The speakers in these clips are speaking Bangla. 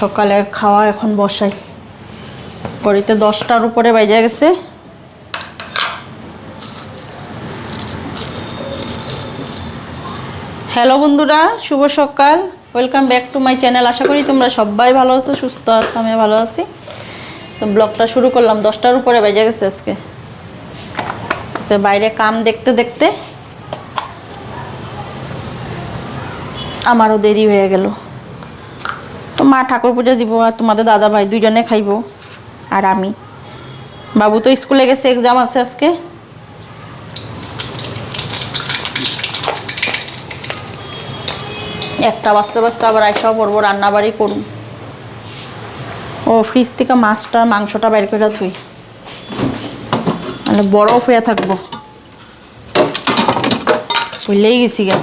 সকালের খাওয়া এখন বসাই। ঘড়িতে দশটার উপরে বাইজে গেছে। হ্যালো বন্ধুরা, শুভ সকাল। Welcome back to my channel আশা করি তোমরা সবাই ভালো আছো, সুস্থ আছো আমি ভালো আছি। তো ব্লগটা শুরু করলাম, দশটার উপরে বেজে গেছে আজকে। আজকে বাইরে কাম দেখতে দেখতে আমারও দেরি হয়ে গেল। মা ঠাকুর পুজো দিব আর তোমাদের দাদা ভাই দুজনে খাইবো আর আমি। বাবু তো স্কুলে গেছে এক্সাম আছে আজকে। একটা বাজতে বাজতে আবার আইসাও পড়ব, রান্নাবাড়ি করুন ও ফ্রিজ থেকে মাছটা, মাংসটা বের করে থুই মানে বরফ হয়ে থাকব। ভুলেই গেছি গা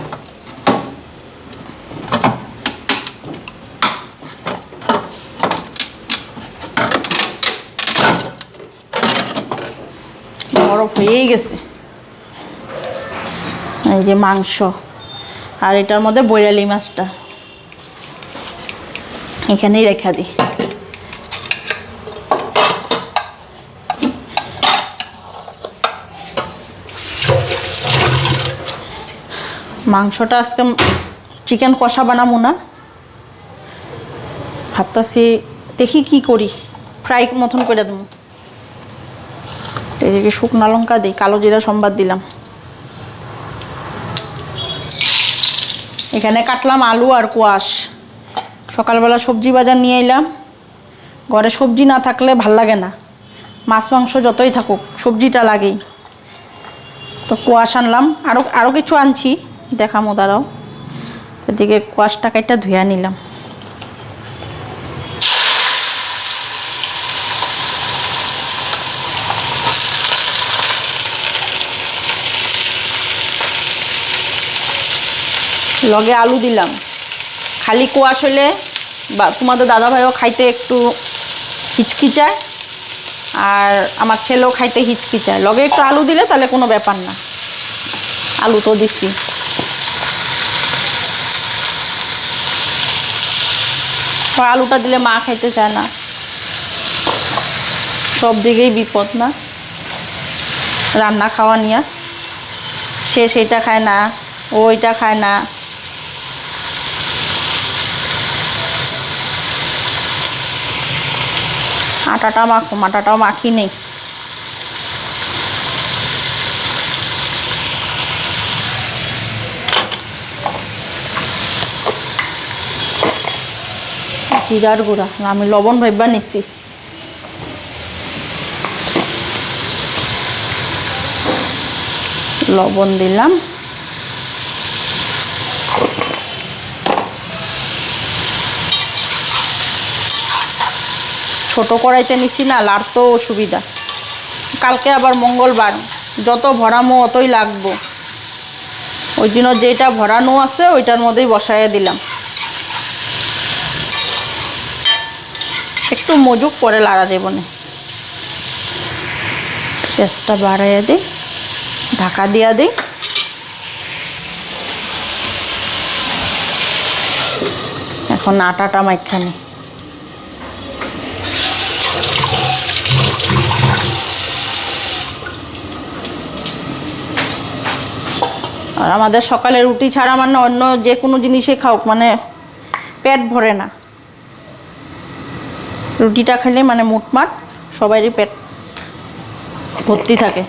বরফ হয়েই গেছে। এই যে মাংস। আর এটার মধ্যে বৈরালি মাছটা। এখানেই রেখা দিই। মাংসটা আজকে চিকেন কষা বানাবো না। ভাবতাছি দেখি কি করি। ফ্রাই মতন করে দেবো। এদিকে শুকনো লঙ্কা দিই, কালো জিরা সম্বাদ দিলাম। এখানে কাটলাম আলু আর কোয়াশ। সকালবেলা সবজি বাজার নিয়ে এলাম। ঘরে সবজি না থাকলে ভালো লাগে না। মাছ মাংস যতই থাকুক, সবজিটা লাগেই। তো কোয়াশ আনলাম। আরও আরও কিছু আনছি, দেখামো দাঁড়াও। এদিকে কোয়াশটা কাইটা ধুয়া নিলাম। লগে আলু দিলাম। খালি কোয়াশ হলে বা তোমাদের দাদা ভাইও খাইতে একটু হিচকিচায় আর আমার ছেলেও খাইতে হিচকিচায়। লগে একটু আলু দিলে তাহলে কোনো ব্যাপার না। আলু তো দিচ্ছি। আলুটা দিলে মা খাইতে চায় না। সব দিকেই বিপদ না। রান্না খাওয়া নিয়ে। সে সেইটা খায় না, ও ওইটা খায় না। আটাটা মাখো আটাটাও মাখি নেই। জিরার গুঁড়া আমি লবণ ভাইবা নিছি। লবণ দিলাম। ছোট কড়াইতে নিচ্ছি না লাড়তো অসুবিধা। কালকে আবার মঙ্গলবার, যত ভরামো অতই লাগবো। ওই জন্য যেটা ভরানো আছে, ওইটার মধ্যেই বসাইয়া দিলাম। একটু মজুক পরে লাড়া দেবো না গ্যাসটা বাড়াইয়া দিই, ঢাকা দিয়া দিই। এখন আটাটা মাইখানে। আর আমাদের সকালে রুটি ছাড়া মানে অন্য যে কোনো জিনিসে খাওক মানে পেট ভরে না। রুটিটা খেলে মানে মুটমাট সবারই পেট ভর্তি থাকে।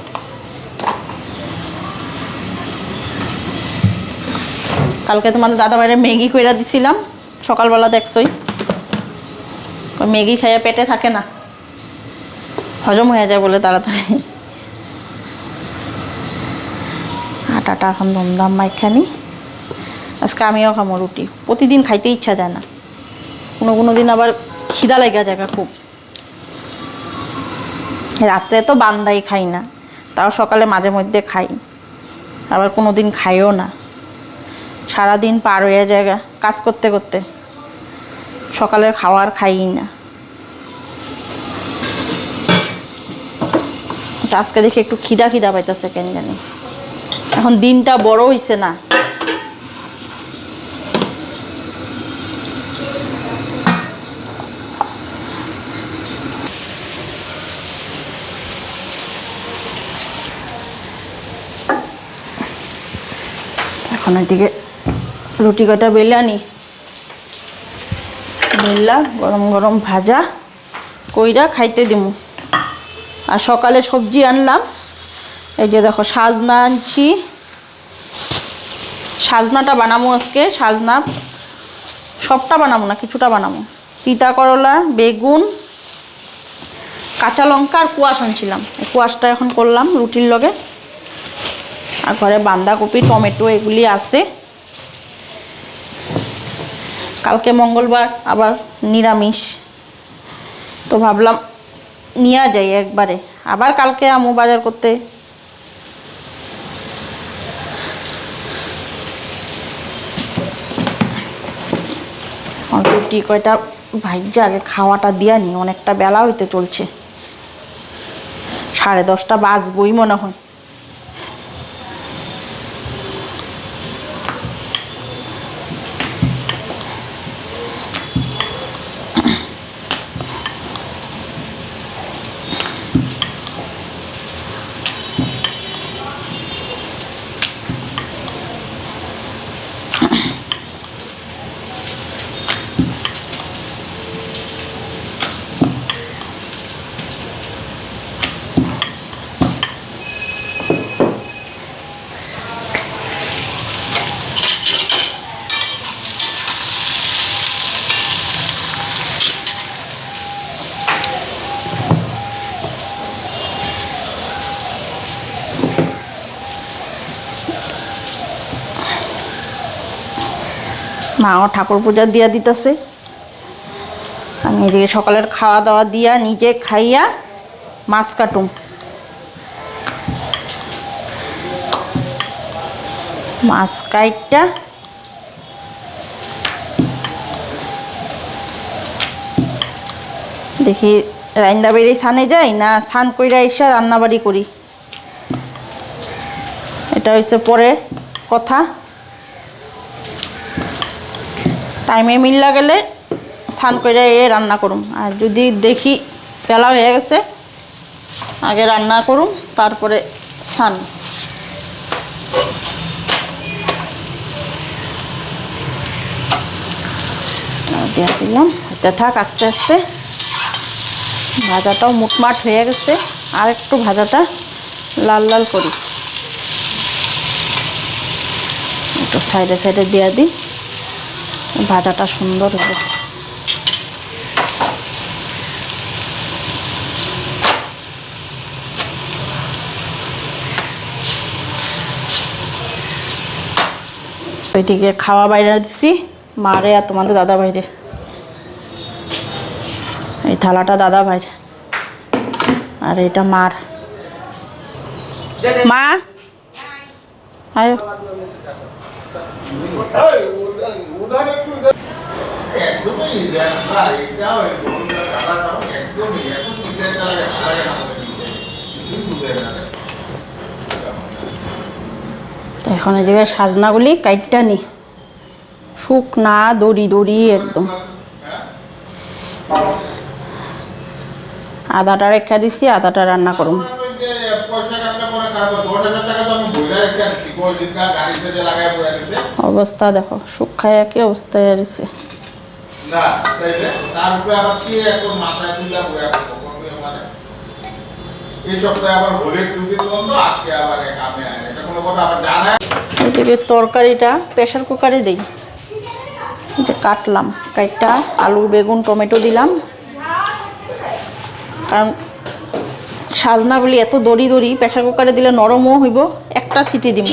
কালকে তোমাদের দাদা বাইরে ম্যাগি কইরা দিছিলাম, সকালবেলা দেখছই। ম্যাগি খাইয়া পেটে থাকে না। হজম হয়ে যায় বলে তাড়াতাড়ি। আটাটা এখন ধুমধাম মাইখানি। আজকে আমিও খামো রুটি। প্রতিদিন খাইতে ইচ্ছা যায় না। কোনো কোনো দিন আবার খিদা লেগে যায় খুব। রাত্রে তো বান্দাই খাই না, তাও সকালে মাঝে মধ্যে খাই। আবার কোনো দিন খাইও না। সারাদিন পার হয়ে জায়গা কাজ করতে করতে। সকালের খাওয়ার খাই না। তো আজকে দেখি একটু খিদা খিদা পাইতেছে কেন জানি। এখন দিনটা বড় হইছে না। এখন এদিকে রুটি কটা বেলে আনি। বেললা, গরম গরম ভাজা, কইরা খাইতে দিমু। আর সকালে সবজি আনলাম। এই যে দেখো, সাজনা আনছি। সাজনাটা বানাবো আজকে, সাজনা। সবটা বানাবো না, কিছুটা বানাবো। তিতা করলা, বেগুন, কাঁচা লঙ্কা আর কুয়াশ আনছিলাম। কুয়াশটা এখন করলাম রুটির লগে। আর ঘরে বাঁধাকপি, টমেটো এগুলি আছে। কালকে মঙ্গলবার, আবার নিরামিষ। তো ভাবলাম নিয়ে যাই একবারে। আবার কালকে আমু বাজার করতে আর রুটি কয়টা ভাইজা আগে খাওয়াটা দিয়া নি, অনেকটা বেলা হইতে চলছে। সাড়ে দশটা বাজবই মনে হয়। মাও ঠাকুর পূজা দিয়া দিতেছে। আমি এদিকে সকালের খাওয়া দাওয়া দিয়া নিজে খাইয়া মাছ কাটুম। মাছ কাইটটা দেখি রাইন্দা বেড়ে ছানে যাই না ছান কইরা এসে রান্নাবাড়ি করি। এটা হচ্ছে পরে কথা। টাইমে মিল্লা গেলে স্নান করে এ রান্না করুম। আর যদি দেখি বেলা হয়ে গেছে, আগে রান্না করুম, তারপরে স্নান। দিয়ে দিলাম। এটা থাক, আস্তে আস্তে। ভাজাটাও মুটমাট হয়ে গেছে। আর একটু ভাজাটা লাল লাল করি। একটু সাইডে সাইডে দিয়ে দিই। ভাজাটা সুন্দর হবে। ওইদিকে খাওয়া বাইরে দিছি মারে আর তোমাদের দাদা বাইরে। এই থালাটা দাদা ভাই আর এটা মার। মা? একদমই এটাও একদমই এখন কিছুই বুঝে না। এখন এই জায়গায় সাজনাগুলি কাইটটা নি। শুকনা দড়ি দড়ি একদম। আদাটা রেখা দিছি আদাটা রান্না করুম অবস্থা দেখো শুকায় কি অবস্থায় আছে না তাই তার উপরে আবার কি এখন মাথায় তুলে বইয়া করব মানে? এই সপ্তাহে আবার ভোরের টুকির বন্ধ আজকে আবার এক আয় এটা কোনো কথা আবার জানায়? এদিকে তরকারিটা প্রেশার কুকারে দিই। যে কাটলাম কাইটটা আলু বেগুন টমেটো দিলাম। কারণ সাজনাগুলি এত দড়ি দড়ি, প্রেশার কুকারে দিলে নরমও হইব, একটা সিটি দিব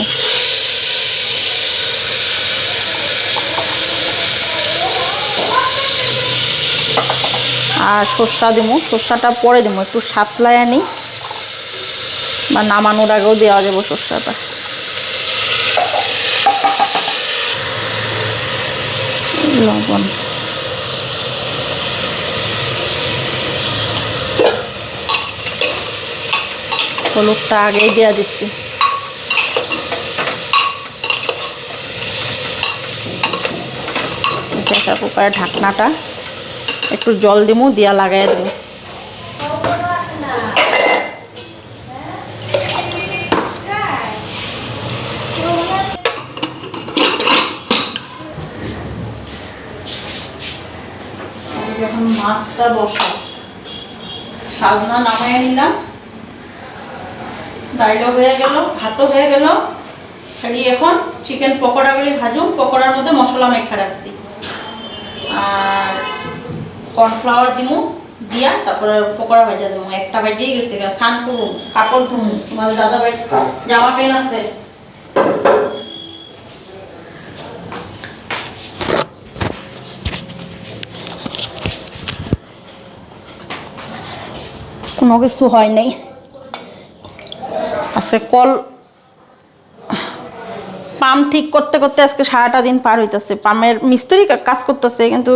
আর সর্ষা দিব সর্ষাটা পরে দিব একটু সাতলায় আনি বা নামানোর আগেও দেওয়া যাব সর্ষাটা। লবণ। হলুদটা আগেই দেওয়া দিচ্ছি। প্রেসার কুকারের ঢাকনাটা, একটু জল দিমু, দিয়া লাগাই দেব মাছটা বসা সাজনা নামাই নিলাম ডাইলও হয়ে গেল ভাতও হয়ে গেল। খালি এখন চিকেন পকোড়াগুলি ভাজুম পকোড়ার মধ্যে মশলা মেখে রাখছি। আর কর্নফ্লাওয়ার দিমু দিয়া তারপরে পকোড়া ভাজা দিমু। একটা ভাজেই গেছে গা স্নান করুম কাপড় ধুমু। তোমার দাদা ভাই জামা প্যান্ট আছে। কোনো কিছু হয় নাই। আজকে কল পাম্প ঠিক করতে করতে আজকে সারাটা দিন পার হইতেছে। পাম্পের মিস্ত্রি কাজ করতেছে, কিন্তু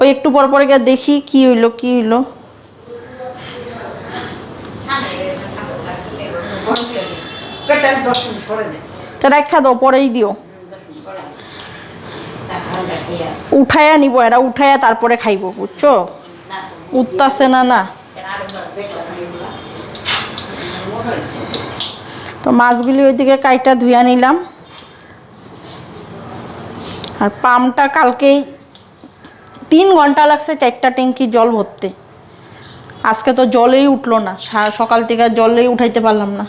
ওই একটু পর পরে গিয়ে দেখি কি হইল কি হইল। রাখা দাও, পরেই দিও। উঠাইয়া নিব, এরা উঠাইয়া তারপরে খাইব, বুঝছ? উঠতাছে না না। তো মাছগুলি ওইদিকে কাইটা ধুইয়া নিলাম। আর পাম্পটা কালকেই তিন ঘণ্টা লাগছে চারটা ট্যাঙ্কি জল ভরতে। আজকে তো জলেই উঠল না সকাল থেকে জলেই উঠাইতে পারলাম না।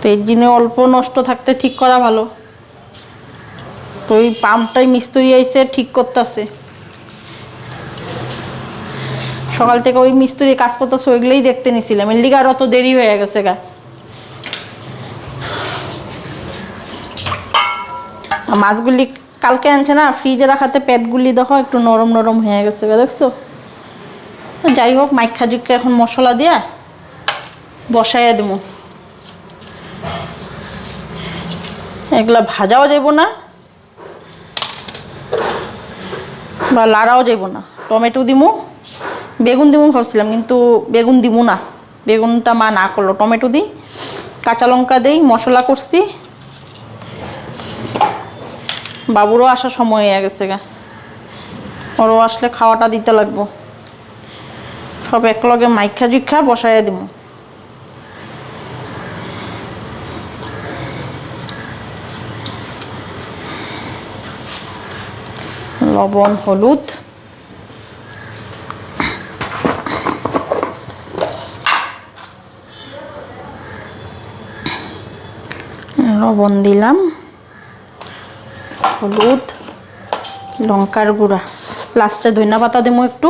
তো এর জন্য অল্প নষ্ট থাকতে ঠিক করা ভালো। তো ওই পাম্পটাই মিস্ত্রি আইসে ঠিক করতেছে। সকাল থেকে ওই মিস্ত্রি কাজ করতেছে, ওইগুলোই দেখতে নিছিলাম। এর অত দেরি হয়ে গেছে গা। মাছগুলি কালকে আনছে না, ফ্রিজে রাখাতে প্যাটগুলি দেখো একটু নরম নরম হয়ে গেছে দেখছ? তো যাই হোক মাইখা জুক্কা এখন মশলা দিয়া বসাইয়া দেবো এগুলা ভাজাও যাব না, বা লাড়াও যাব না। টমেটো দিমু, বেগুন দিমু ভাবছিলাম, কিন্তু বেগুন দিমু না। বেগুনটা মা না করল, টমেটো দিই, কাঁচা লঙ্কা দিই, মশলা করছি বাবুরও আসার সময় হয়ে গেছে গা। ওরও আসলে খাওয়াটা দিতে লাগবো। সব একলগে মাইখা জুইখা বসাইয়া দিব লবণ, হলুদ। লবণ দিলাম। হলুদ, লঙ্কার গুঁড়া। লাস্টে ধনিয়া পাতা দেবো একটু।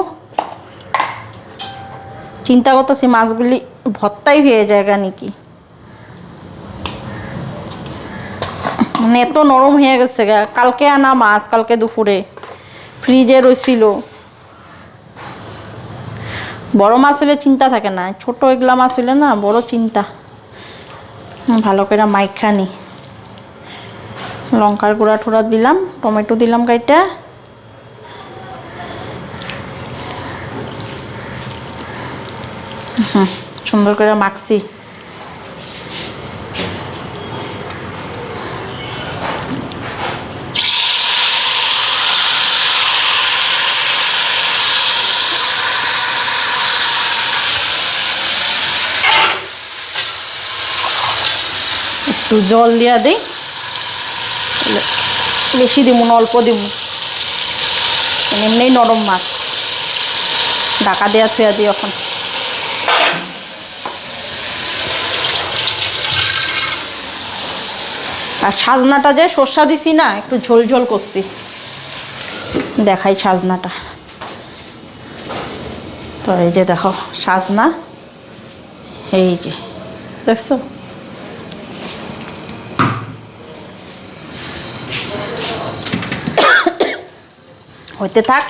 চিন্তা করতেছি মাছগুলি ভর্তাই হয়ে যায় নাকি। মানে এত নরম হয়ে গেছে গা। কালকে আনা মাছ, কালকে দুপুরে। ফ্রিজে রয়েছিল বড় মাছ হলে চিন্তা থাকে না। ছোট এগুলা মাছ হলে না বড় চিন্তা। ভালো করে মাইখা নি। লঙ্কার গুঁড়া ঠোড়া দিলাম টমেটো দিলাম গাইটা। হুম, সুন্দর করে মাখছি। একটু জল দিয়া দিই। বেশি দিব না অল্প দিব এমনি নরম মাছ। ঢাকা দেওয়া থুয়া দিই এখন। আর সাজনাটা যে সর্ষা দিছি না, একটু ঝোল ঝোল করছি। দেখাই সাজনাটা। তো এই যে দেখো, সাজনা। এই যে, দেখছ? হইতে থাক,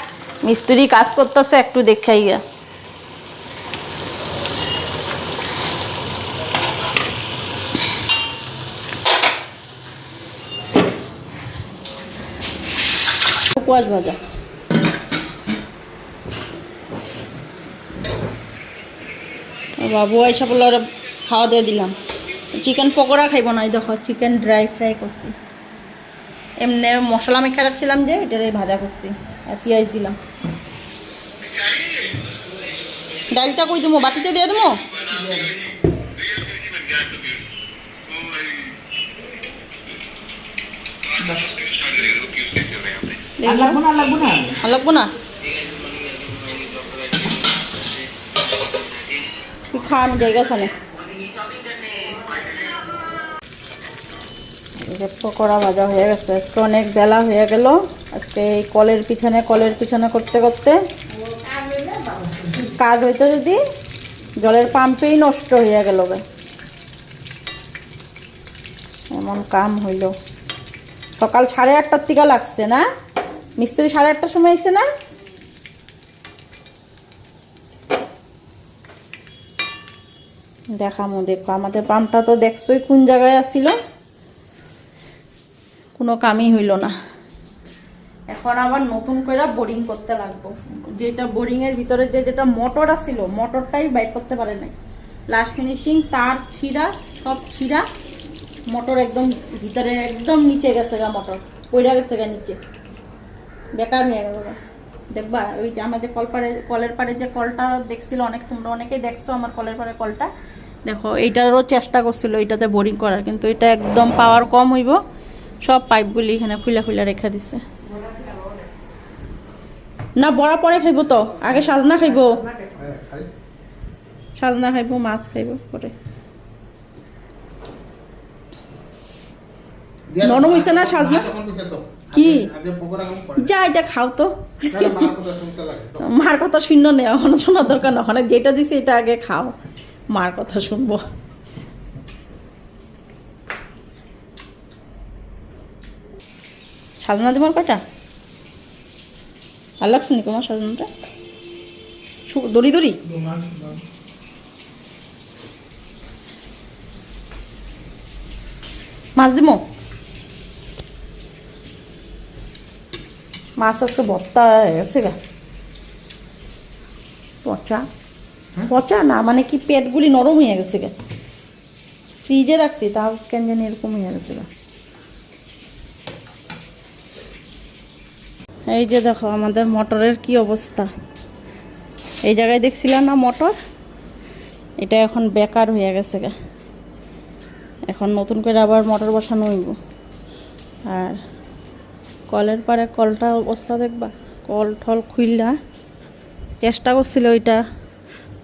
মিস্ত্রি কাজ করতেছে, একটু দেখাই গা কুয়াশ ভাজা। বাবু আইসা বলে ওরা খাওয়া দিয়ে দিলাম। চিকেন পকোড়া খাইব না দেখো চিকেন ড্রাই ফ্রাই করছি। এমনি মশলা মেখে রাখছিলাম যে, এটারে ভাজা করছি। পেঁয়াজ দিলাম। ডালটা কই দেবো? বাটিতে দিয়ে দেবো? খাওয়ানো জায়গা শোনে পকোড়া ভাজা হয়ে গেছে। অনেক বেলা হয়ে গেল। আজকে এই কলের পিছনে কলের পিছনে করতে করতে কাজ হইতো যদি জলের পাম্পেই নষ্ট হয়ে গেল। এমন কাম হইল। সকাল সাড়ে আটটার থেকে লাগছে না? মিস্ত্রি সাড়ে আটটার সময় এসে না? দেখামো দেখো আমাদের পাম্পটা তো দেখছোই কোন জায়গায় আসছিল কোনো কামই হইল না। এখন আবার নতুন করে বোরিং করতে লাগবো। যেটা বোরিংয়ের ভিতরে যে যেটা মোটর আসছিল মোটরটাই বাইর করতে পারে নাই। লাস্ট ফিনিশিং তার ছিঁড়া, সব ছিঁড়া মোটর একদম ভিতরে একদম নিচে গেছে গা মোটর পইরা গেছে গা নিচে। বেকার হয়ে গেল দেখবা, ওই যে আমাদের কল কলপাড়ে কলের পাড়ে যে কলটা দেখছিল, অনেক তোমরা অনেকেই দেখছ আমার কলের পাড়ে কলটা। দেখো, এইটারও চেষ্টা করছিল এইটাতে বোরিং করার, কিন্তু এটা একদম পাওয়ার কম হইব। সব পাইপগুলি এখানে খুলে খুলে রেখে দিছে। না বড়া পরে খাইব তো আগে সাজনা খাইব হ্যাঁ সাজনা খাইব মাছ খাইব পরে নরম হইছে না সাজনা? কি? যা এটা খাও তো মার কথা শূন্য নেই ওখানে শোনার দরকার না ওখানে যেটা দিছে এটা আগে খাও মার কথা শুনব সাজনা তোমার কয়টা ভালো লাগছে নি তোমার সাজনাটা? দড়ি দড়ি? মাছ দিমো মাছ আজকে হয়ে গেছে গা। পচা? পচা না মানে কি পেটগুলি নরম হয়ে গেছে গা। ফ্রিজে রাখছি তাও কেন জানি এরকম হয়ে গেছে গা। এই যে দেখো আমাদের মোটরের কি অবস্থা। এই জায়গায় দেখছিলাম না মোটর? এটা এখন বেকার হয়ে গেছে গা। এখন নতুন করে আবার মোটর বসানো হইব। আর কলের পারে কলটা অবস্থা দেখবা, কল ঠল খুললা চেষ্টা করছিল ওইটা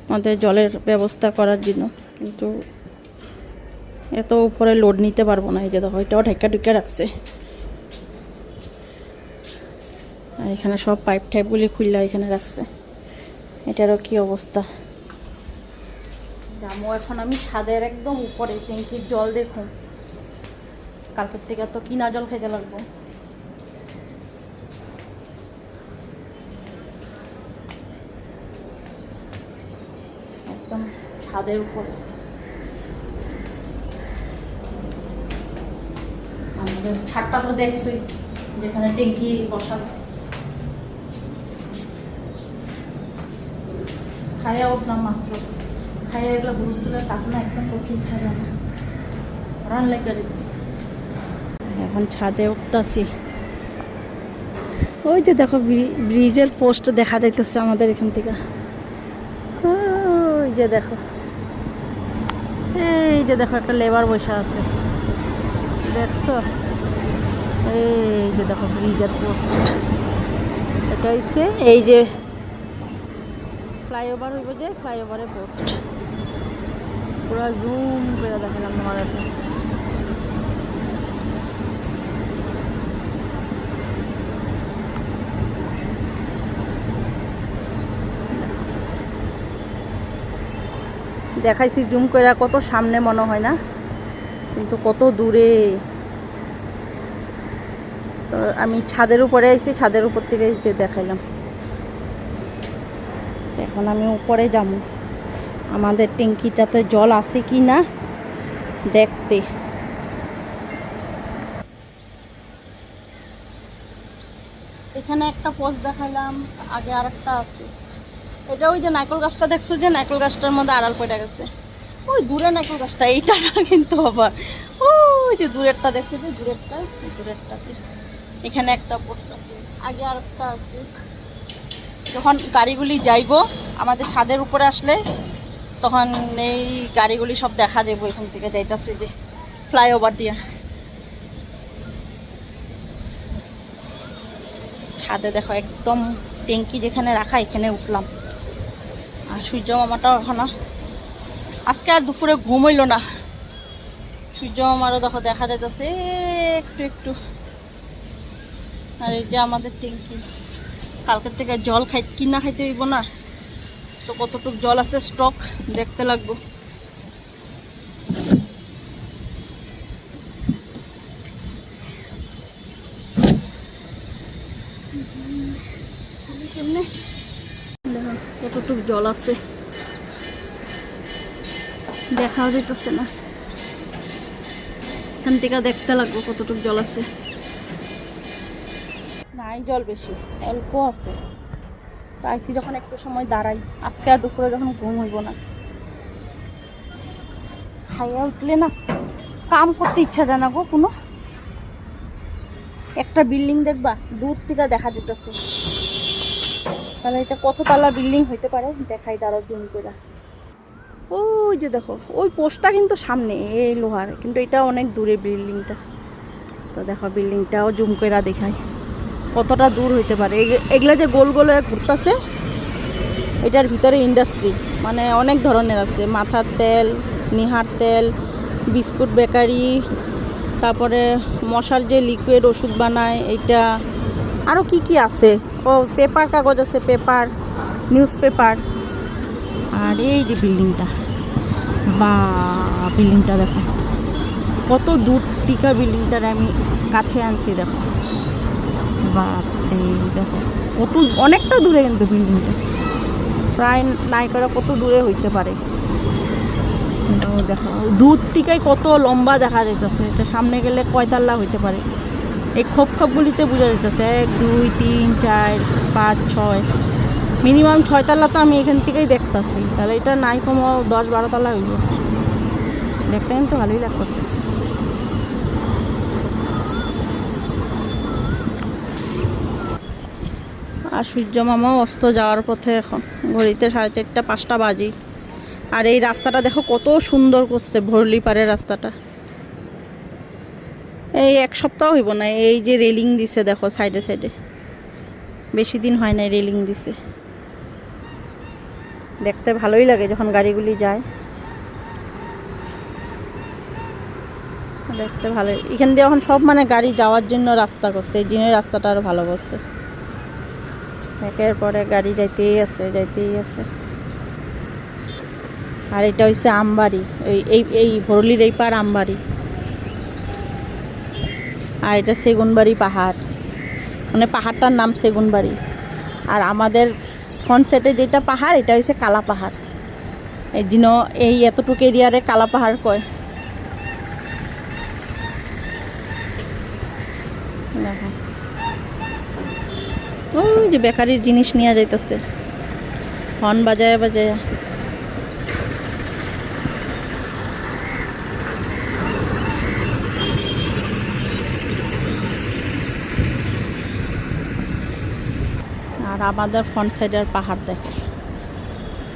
আমাদের জলের ব্যবস্থা করার জন্য, কিন্তু এত উপরে লোড নিতে পারব না। এই যে দেখো, এটাও ঢেকা ঢুকে রাখছে আর এখানে সব পাইপ টাইপগুলি খুললা এখানে রাখছে। এটারও কি অবস্থা? যাব এখন আমি ছাদের একদম উপরে, ট্যাঙ্কির জল দেখুন। কালকের থেকে তো কিনা জল খেতে লাগবো। একদম ছাদের উপরে। আমাদের ছাদটা তো দেখছই, যেখানে ট্যাঙ্কি বসানো। খাইয়া উঠলাম মাত্র। খাইয়া এগুলো বুঝতে কাজ না একদম করতে ইচ্ছা যায় না রান লেগে এখন ছাদে উঠতেছি। ওই যে দেখো ব্রি- ব্রিজের পোস্ট দেখা যাইতেছে আমাদের এখান থেকে। ওই যে দেখো। এই যে দেখো একটা লেবার বসে আছে। দেখছ? এই যে দেখো ব্রিজের পোস্ট। এটা হচ্ছে এই যে ফ্লাইওভার হইব যে ফ্লাইওভারে পোস্ট। পুরো জুম করে দেখালাম তোমাদেরকে। দেখাইছি জুম করে কত সামনে মনে হয় না, কিন্তু কত দূরে। তো আমি ছাদের উপরে আইছি, ছাদের উপর থেকে দেখাইলাম। এখন আমি উপরে যাব। আমাদের ট্যাঙ্কিটাতে জল আছে কি না দেখতে। এখানে একটা পোস্ট দেখাইলাম, আগে আরেকটা আছে। এটা ওই যে নারকেল গাছটা দেখছ যে? নারকেল গাছটার মধ্যে আড়াল পড়ে গেছে। ওই দূরে নারকেল গাছটা, এইটা না কিন্তু আবার। ওই যে দূরেরটা দেখছ যে? দূরেরটা দূরেরটাতে এখানে একটা পোস্ট আছে, আগে আর একটা আছে। যখন গাড়িগুলি যাইবো, আমাদের ছাদের উপরে আসলে, তখন এই গাড়িগুলি সব দেখা যাব এখান থেকে, যাইতাছে যে ফ্লাইওভার দিয়া। ছাদে দেখো একদম ট্যাঙ্কি যেখানে রাখা, এখানে উঠলাম। আর সূর্য মামাটাও এখনও, আজকে আর দুপুরে ঘুম হইল না। সূর্য আমারও দেখো দেখা যাইতেছে, একটু একটু। আর এই যে আমাদের ট্যাঙ্কি। কালকের থেকে জল খাই, কিনা খাইতে হইব না। তো কতটুক জল আছে স্টক দেখতে লাগবো। দেখো কতটুক জল আছে? দেখাও যাইতেছে না। এখান থেকে দেখতে লাগবো কতটুক জল আছে। নাই জল বেশি, অল্প আছে। আইসি যখন একটু সময় দাঁড়াই, আজকে আর দুপুরে যখন ঘুম হইব না। খাইয়া উঠলে না কাম করতে ইচ্ছা যায় না গো কোনো। একটা বিল্ডিং দেখবা, দূর থেকে দেখা যেতেছে তাহলে এটা কত তালা বিল্ডিং হইতে পারে? দেখাই দাঁড়াও জুম করে। ওই যে দেখো, ওই পোস্টটা কিন্তু সামনে, এই লোহার, কিন্তু এটা অনেক দূরে বিল্ডিংটা। তো দেখো বিল্ডিংটাও জুম করে দেখাই। কতটা দূর হইতে পারে। এগ- এগুলা যে গোল গোল ঘুরতেছে, এটার ভিতরে ইন্ডাস্ট্রি মানে অনেক ধরনের আছে। মাথার তেল, নিহার তেল, বিস্কুট বেকারি, তারপরে মশার যে লিকুইড ওষুধ বানায় এটা আরও কি কি আছে? ও, পেপার কাগজ আছে, পেপার নিউজ পেপার আর এই যে বিল্ডিংটা, বা বিল্ডিংটা দেখো। কত দূর টিকা বিল্ডিংটার আমি কাছে আনছি, দেখো। দেখো, কত অনেকটা দূরে কিন্তু বিল্ডিংটা প্রায় নাই করা কত দূরে হইতে পারে। দেখো দূর থেকেই কত লম্বা দেখা যাইতেছে, এটা সামনে গেলে কয়তাল্লা হইতে পারে। এই খোপ খোপগুলিতে বোঝা যাইতেছে, এক, দুই, তিন, চার, পাঁচ, ছয়। মিনিমাম ছয়তলা তো আমি এখান থেকেই দেখতেছি। তাহলে এটা নাই কমো দশ বারো তলা হইব। দেখতে কিন্তু ভালোই লাগতেছে। আর সূর্য মামাও অস্ত যাওয়ার পথে এখন। ঘড়িতে সাড়ে চারটা, পাঁচটা বাজে আর এই রাস্তাটা দেখো কত সুন্দর করছে, ভরলি পাড়ের রাস্তাটা। এই এক সপ্তাহ হইব না, এই যে রেলিং দিছে দেখো সাইডে সাইডে। বেশি দিন হয় না রেলিং দিছে। দেখতে ভালোই লাগে যখন গাড়িগুলি যায়। দেখতে ভালো এখান দিয়ে এখন সব মানে গাড়ি যাওয়ার জন্য রাস্তা করছে, এই দিনের রাস্তাটা আরও ভালো করছে। একের পরে গাড়ি যাইতেই আছে যাইতেই আছে। আর এটা হচ্ছে আমবাড়ি, এই এই এই ভরলির এই পার আমবাড়ি। আর এটা সেগুনবাড়ি পাহাড়। মানে পাহাড়টার নাম সেগুনবাড়ি। আর আমাদের ফ্রন্ট সাইডে যেটা পাহাড়, এটা হচ্ছে কালা পাহাড়। এই জন্য এই এতটুকু এরিয়ারে কালা পাহাড় কয়। দেখো। ওই যে বেকারির জিনিস নিয়ে যাইতেছে। হর্ন বাজায় বাজায়। আর আমাদের ফ্রন্ট সাইডের পাহাড় দেখো।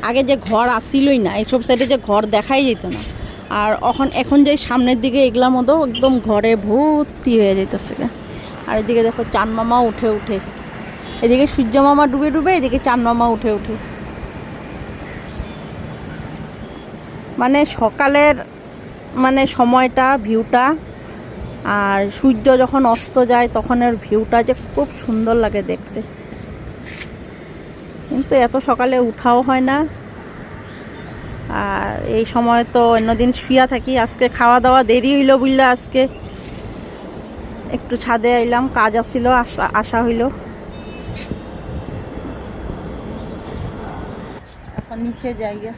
আগে যে ঘর আসিলই না, এইসব সাইডে যে ঘর দেখাই যেত না। আর এখন এখন যে সামনের দিকে এগুলা মতো একদম ঘরে ভর্তি হয়ে যেতেছে আর এদিকে দেখো চান মামা উঠে উঠে। এদিকে সূর্য মামা ডুবে ডুবে, এদিকে চান মামা উঠে উঠে। মানে সকালের মানে সময়টা ভিউটা আর সূর্য যখন অস্ত যায়, তখনের ভিউটা যে খুব সুন্দর লাগে দেখতে। কিন্তু এত সকালে উঠাও হয় না। আর এই সময় তো অন্যদিন শুয়া থাকি। আজকে খাওয়া দাওয়া দেরি হইল বুঝলে আজকে। একটু ছাদে আইলাম, কাজ আসছিল আসা আসা হইল। নিচে যাইয়া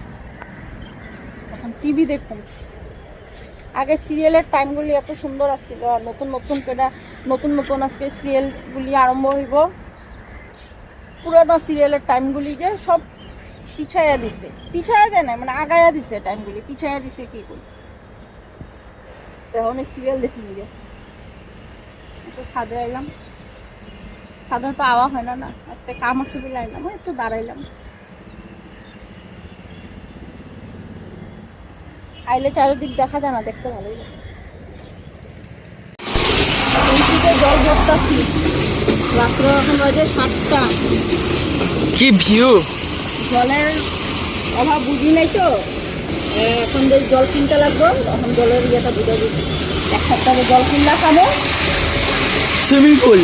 এখন টিভি দেখুন। আগে সিরিয়ালের টাইমগুলি এত সুন্দর আসছিল, আর নতুন নতুন করে, নতুন নতুন আজকে সিরিয়ালগুলি আরম্ভ হইব। পুরানো সিরিয়ালের টাইমগুলি যে সব পিছাইয়া দিছে। পিছাইয়া দেয় না মানে আগায়া দিছে টাইমগুলি পিছাইয়া দিছে কি করি? তখন সিরিয়াল দেখি নিজে ছাদে আইলাম। ছাদে তো আওয়া হয় না না। আজকে কাম বলে আইলাম, একটু দাঁড়াইলাম। আইলে চারিদিক দেখা যায় না দেখতে ভালোই লাগে। জল রাত্র এখন বাজে সাতটা। কি ভিউ? জলের অভাব বুঝি নাই তো। এখন যে জল কিনতে লাগবো তখন জলের ইয়েটা বুঝে দিচ্ছি। এক সপ্তাহে জল কিনলা খাব সুইমিং পুল?